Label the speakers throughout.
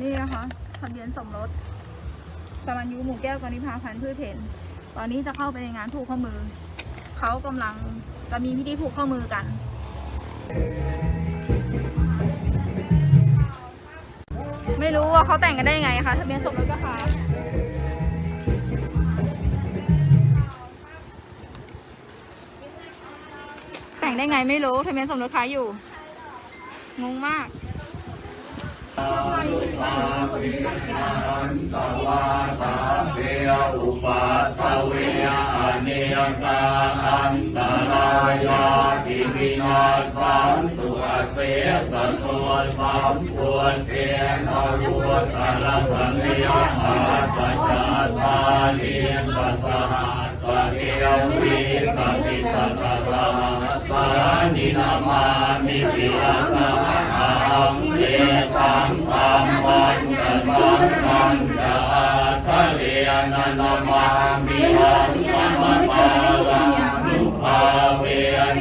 Speaker 1: นี่นะคะทะเบียนสมรสสรัญยูหมู่แก้วกนิพาพันธ์พืชเห็นตอนนี้จะเข้าไปในงานผูกข้อมือ เขากำลังจะมีพิธีผูกข้อมือกันไม่รู้ว่าเขาแต่งกันได้ยังไงคะทะเบียนสมรสก็ค่ะแต่งได้ไงไม่รู้ทะเบียนสมรสค้าอยู่งงมาก
Speaker 2: เส ยอุปัสสเวอเนกาอันตรายาทิวินาสันตุอเสสตัวสัมปวเทนอรุสารสัญญาอาสัจจตาเลียนปัสสหัสปะเกววิสติสัตตะสานินามามิปิอาสาหังเอตังตัม มมาปาลังนุภาเว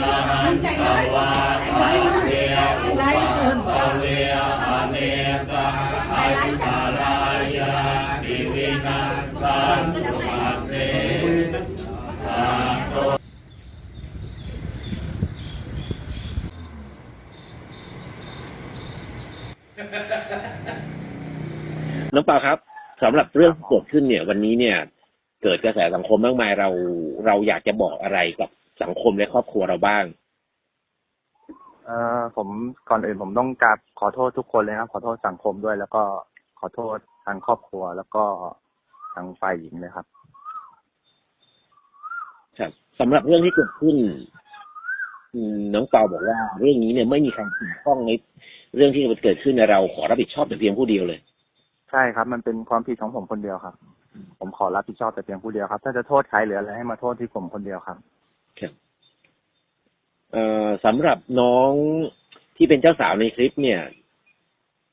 Speaker 2: นะหันตวาตาเวอุปัตตเวอเนกาอันตรายาดิวินาสันตุอาเสสาธุ
Speaker 3: น้องเปาครับสำหรับเรื่องที่เกิดขึ้นเนี่ยวันนี้เนี่ย เกิดกระแสสังคมมากมายเราเราอยากจะบอกอะไรกับสังคมและครอบครัวเราบ้าง
Speaker 4: เอ่อผมก่อนอื่นผมต้องกราบขอโทษทุกคนเลยครับ ขอโทษสังคมด้วย แล้วก็ขอโทษทางครอบครัว แล้วก็ทางฝ่ายหญิงเลยครับ
Speaker 3: ครับสำหรับเรื่องที่เกิดขึ้นอืมน้องเปาบอกว่า เรื่องนี้เนี่ยไม่มีใครเกี่ยวข้องในเรื่องที่มันเกิดขึ้นในเราขอรับผิดชอบแต่เพียงผู้เดียวเลย
Speaker 4: ใช่ครับ มันเป็นความผิดของผมคนเดียวครับ ผมขอรับผิดชอบแต่เพียงผู้เดียวครับ ถ้าจะโทษใครหรืออะไรให้มาโทษที่ผมคนเดียวครับ
Speaker 3: เอ่อสำหรับน้องที่เป็นเจ้าสาวในคลิปเนี่ย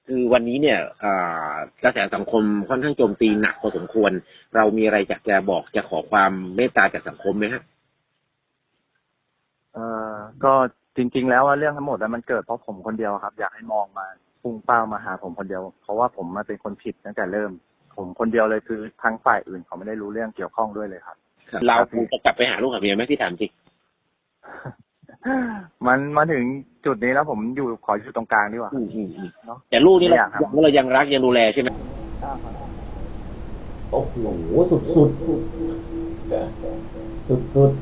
Speaker 3: คือวันนี้เนี่ยอ่ากระแสสังคมค่อนข้างโจมตีหนักพอสมควร เรามีอะไรจะจะบอกจะขอความเมตตาจากสังคมไหมฮะ
Speaker 4: เอ่อก็จริง ๆ แล้วว่าเรื่องทั้งหมดแล้วมันเกิดเพราะผมคนเดียวครับ อยากให้มองมาพุ่งเป้ามาหาผมคนเดียว เพราะว่าผมมาเป็นคนผิดตั้งแต่เริ่ม ผมคนเดียวเลยคือทั้งฝ่ายอื่นเขาไม่ได้รู้เรื่องเกี่ยวข้องด้วยเลยครับ
Speaker 3: เราจะกลับไปหาลูกกับเมียไหมพี่ถามจริง
Speaker 4: มันมาถึงจุดนี้แล้วผมอยู่ขออยู่ตรงกลางดีกว่า
Speaker 3: อืมอืมอืม
Speaker 4: เนาะ
Speaker 3: แต่ลูกนี่เรา
Speaker 4: อยากครับ
Speaker 3: เรายังรักยังดูแลใช่ไหม
Speaker 5: โอ้โหสุดสุดสุดสุด